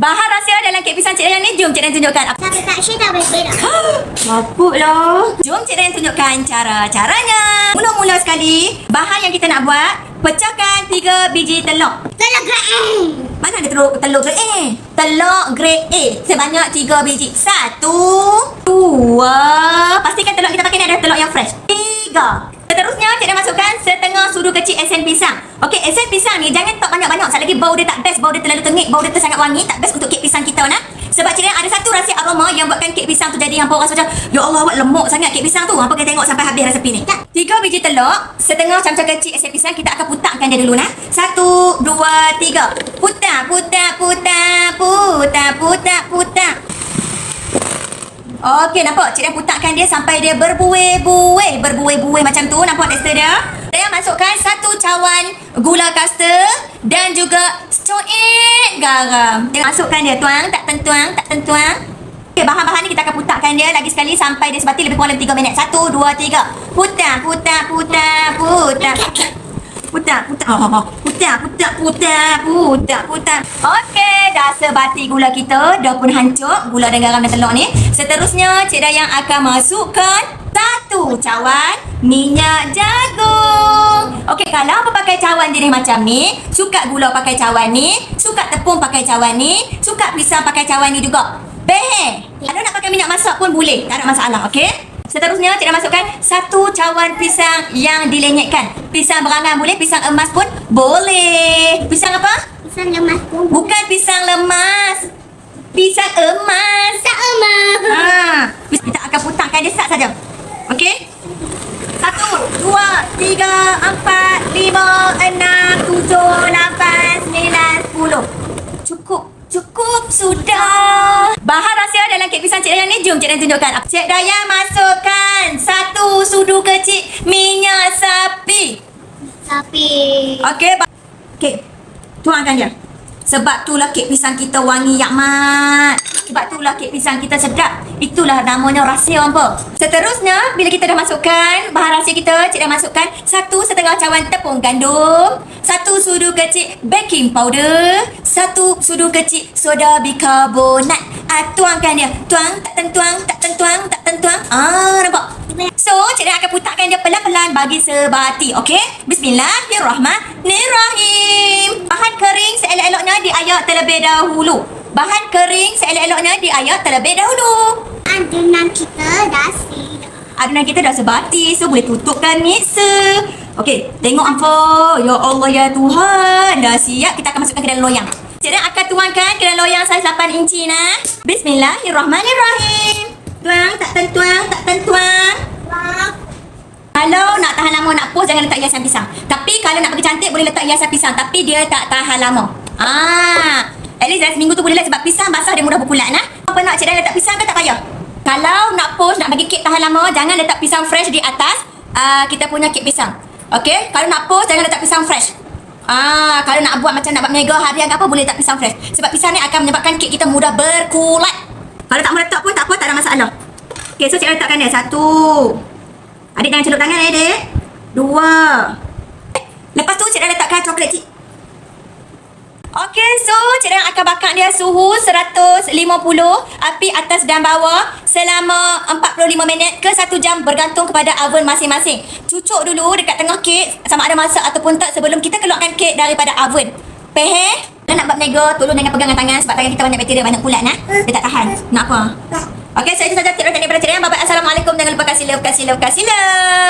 Bahan rahsia dalam kek pisang Cik Dayan ni. Jom Cik Dayan tunjukkan. Apa? Tak Syed dah berbeza. Lapuk lah. Jom Cik Dayan tunjukkan cara-caranya. Mula-mula sekali, bahan yang kita nak buat, pecahkan 3 biji telur. Tolong gerak. Mana ada telur, telur grade A? Telur grade A. Sebanyak 3 biji. Satu, dua. Pastikan telur kita pakai ni adalah telur yang fresh. Tiga. Seterusnya, Cik Dayan masukkan setengah sudu kecil esen pisang. Okey, esen pisang ni jangan tak banyak-banyak. Sekali lagi bau dia tak best, bau dia terlalu tengik, bau dia sangat wangi. Tak best untuk kek pisang kita nak. Sebab Dayan ada satu rahsia aroma yang buatkan kek pisang tu jadi hampa rasa macam Ya Allah, awak lemuk sangat kek pisang tu. Hampa kena tengok sampai habis resepi ni. Tiga biji telur, setengah camca kecil esen pisang kita akan putakkan dia dulu nah. Satu, dua, tiga. Putar, putar, putar, putar, putar, putar. Okey, nampak? Cik Dayan putakkan dia sampai dia berbuih-buih. Berbuih-buih macam tu. Nampak tekstur dia? Saya masukkan satu cawan gula kasta dan juga secuik garam. Masukkan dia. Tuang, tak tentuang, tak tentuang. Okey, bahan-bahan ni kita akan putakkan dia lagi sekali sampai dia sebati lebih kurang dalam 3 minit. Satu, dua, tiga. Putar, putar, putar, putar. Putar, putar. Oh, oh, oh. Putar, putar, putar, putar, putar. Okey, dah sebati gula kita. Dah pun hancur gula dan garam dan telur ni. Seterusnya, Cik Dayang akan masukkan satu cawan minyak jagung. Okey, kalau apa pakai cawan jenis macam ni, suka gula pakai cawan ni, suka tepung pakai cawan ni, suka pisang pakai cawan ni juga. Behe. Kalau nak pakai minyak masak pun boleh. Tak ada masalah, okey? Seterusnya, Cik Dah masukkan satu cawan pisang yang dilenyekkan. Pisang berangan boleh, pisang emas pun boleh. Pisang apa? Pisang lemas pun. Bukan pisang lemas. Pisang emas. Tak emas. Ha. Kita akan putarkan dia sat saja. Tiga, empat, lima, enam, tujuh, lapan, sembilan, sepuluh. Cukup. Cukup sudah. Bahan rahsia dalam kek pisang Cik Dayan ni, jom Cik Dayan tunjukkan. Cik Dayan masukkan satu sudu kecil minyak sapi. Tapi. Okey, Okey. Tuangkan dia. Sebab itulah kek pisang kita wangi yak mat. Sebab itulah kek pisang kita sedap. Itulah namanya rahsia apa. Seterusnya, bila kita dah masukkan bahan rahsia kita, cik dah masukkan satu setengah cawan tepung gandum, satu sudu kecil baking powder, satu sudu kecil soda bikarbonat. Ah, tuangkan dia. Tuang, tak tentuang, tak tentuang, tak tentuang. Ah, nampak? So, Cik Dah akan putarkan dia pelan-pelan bagi sebati. Okey? Bismillahirrahmanirrahim. Bahan kering seelok-eloknya diayak terlebih dahulu. Bahan kering seelok-eloknya diayak terlebih dahulu. Adunan kita dah siap. Adunan kita dah sebati, so boleh tutupkan mixer. Okey, tengok apa. Ya Allah, ya Tuhan. Dah siap, kita akan masukkan ke dalam loyang. Cik Dah akan tuangkan ke dalam loyang saiz 8 inci nah. Bismillahirrahmanirrahim. Tuang, tak tentuang, tak tentuang. Wah. Kalau nak tahan lama nak post jangan letak hiasan pisang. Tapi kalau nak bagi cantik boleh letak hiasan pisang tapi dia tak tahan lama. Ah, seminggu tu boleh lah sebab pisang basah dia mudah berpulat nah. Apa nak cik dah letak pisang ke tak payah? Kalau nak post nak bagi kek tahan lama jangan letak pisang fresh di atas uh, kita punya kek pisang. Okey, kalau nak post jangan letak pisang fresh. Ah, kalau nak buat macam nak buat mega harian ke apa boleh letak pisang fresh. Sebab pisang ni akan menyebabkan kek kita mudah berkulat. Kalau tak mau letak pun tak apa, tak ada masalah. Okey, so cik letakkan dia. Satu. Adik jangan celup tangan eh, adik. Dua. Lepas tu cik dah letakkan coklat cik. Okey, so dah akan bakar dia suhu 150 api atas dan bawah selama 45 minit ke 1 jam bergantung kepada oven masing-masing. Cucuk dulu dekat tengah kek sama ada masak ataupun tak sebelum kita keluarkan kek daripada oven. Pehe? Kalau nak buat nego, tolong jangan pegangan tangan sebab tangan kita banyak bakteria, banyak kulat nah. Dia tak tahan. Nak apa? Okey, saya itu saja tip daripada Cik Dayan. Bye-bye. Assalamualaikum. Jangan lupa kasih love, kasih love, kasih love.